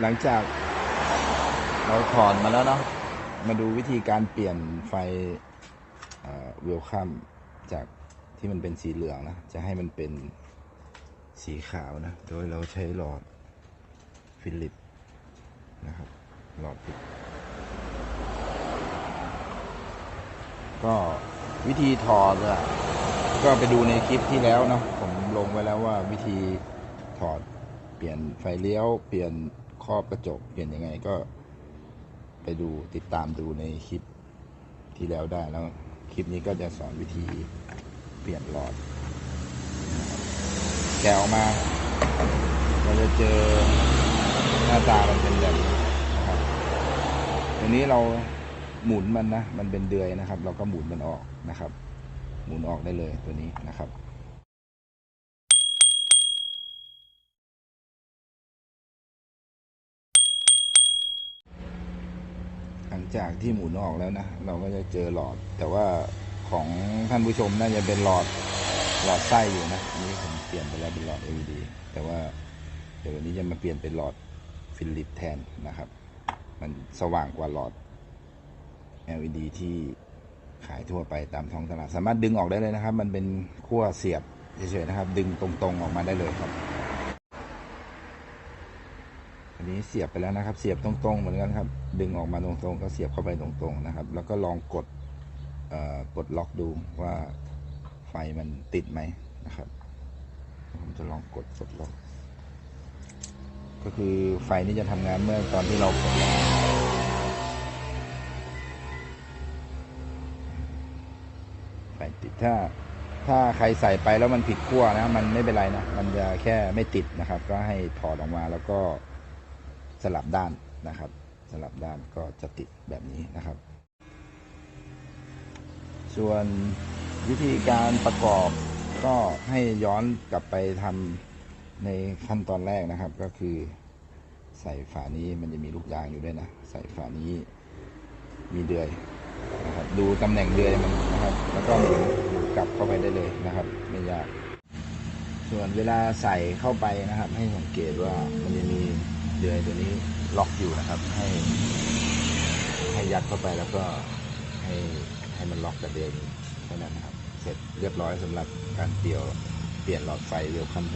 หลังจากเราถอนมาแล้วเนาะมาดูวิธีการเปลี่ยนไฟเวลคัมจากที่มันเป็นสีเหลืองนะ จะให้มันเป็นสีขาวนะ โดยเราใช้หลอดฟิลิปนะครับ หลอดฟิลิปก็วิธีถอดอะก็ไปดูในคลิปที่แล้วเนาะผมลงไว้แล้วว่าวิธีถอด ปลี่ยนไฟเลี้ยว เปลี่ยนครอบกระจก เปลี่ยนยังไงก็ไปดูติดตามดูในคลิปที่แล้วได้แล้ว คลิปนี้ก็จะสอนวิธีเปลี่ยนหลอดแกะออกมาเราจะเจอหน้าตามันเป็นแบบนี้นะครับตรงนี้เราหมุนมันนะ มันเป็นเดือยนะครับ เราก็หมุนมันออกนะครับ หมุนออกได้เลยตัวนี้นะครับ หลังจากที่หมุนออกแล้วนะเราก็จะเจอหลอด แต่ว่าของท่านผู้ชมน่าจะเป็นหลอดหลอดไส้อยู่นะอันนี้ผมเปลี่ยนไปแล้วเป็นหลอด LED แต่ว่าเดี๋ยววันนี้จะมาเปลี่ยนเป็นหลอดฟิลิปแทนนะครับ มันสว่างกว่าหลอด LED ที่ขายทั่วไปตามท้องตลาด สามารถดึงออกได้เลยนะครับ มันเป็นขั้วเสียบเฉยๆนะครับ ดึงตรงๆออกมาได้เลยครับ อันนี้เสียบไปแล้วนะครับ เสียบตรงๆเหมือนกันครับ ดึงออกมาตรงๆก็เสียบเข้าไปตรงๆนะครับ แล้วก็ลองกดเอ่อกดล็อกดูว่าไฟมันติดไหมนะครับผมจะลองกดกดล็อกก็คือไฟนี้จะทำงานเมื่อตอนที่เรากดล็อกไฟติดถ้าถ้าใครใส่ไปแล้วมันผิดขั้วนะ มันไม่เป็นไรนะ มันจะแค่ไม่ติดนะครับ ก็ให้ถอดออกมาแล้วก็ สลับด้านนะครับ สลับด้านก็จะติดแบบนี้นะครับ ส่วนวิธีการประกอบก็ให้ย้อนกลับไปทำในขั้นตอนแรกนะครับ ก็คือใส่ฝานี้มันจะมีลูกยางอยู่ด้วยนะ ใส่ฝานี้มีเดือยนะครับ ดูตำแหน่งเดือยมันนะครับ แล้วก็กลับเข้าไปได้เลยนะครับ ไม่ยาก ส่วนเวลาใส่เข้าไปนะครับ ให้สังเกตว่ามันจะมี เดือยตัวนี้ล็อกอยู่นะครับ ให้ให้ยัดเข้าไปแล้วก็ให้ให้มันล็อกกับเดือยนเท่านั้นนะครับ เสร็จเรียบร้อยสำหรับการเปลี่ยวเปลี่ยนหลอดไฟเวคัมโฮ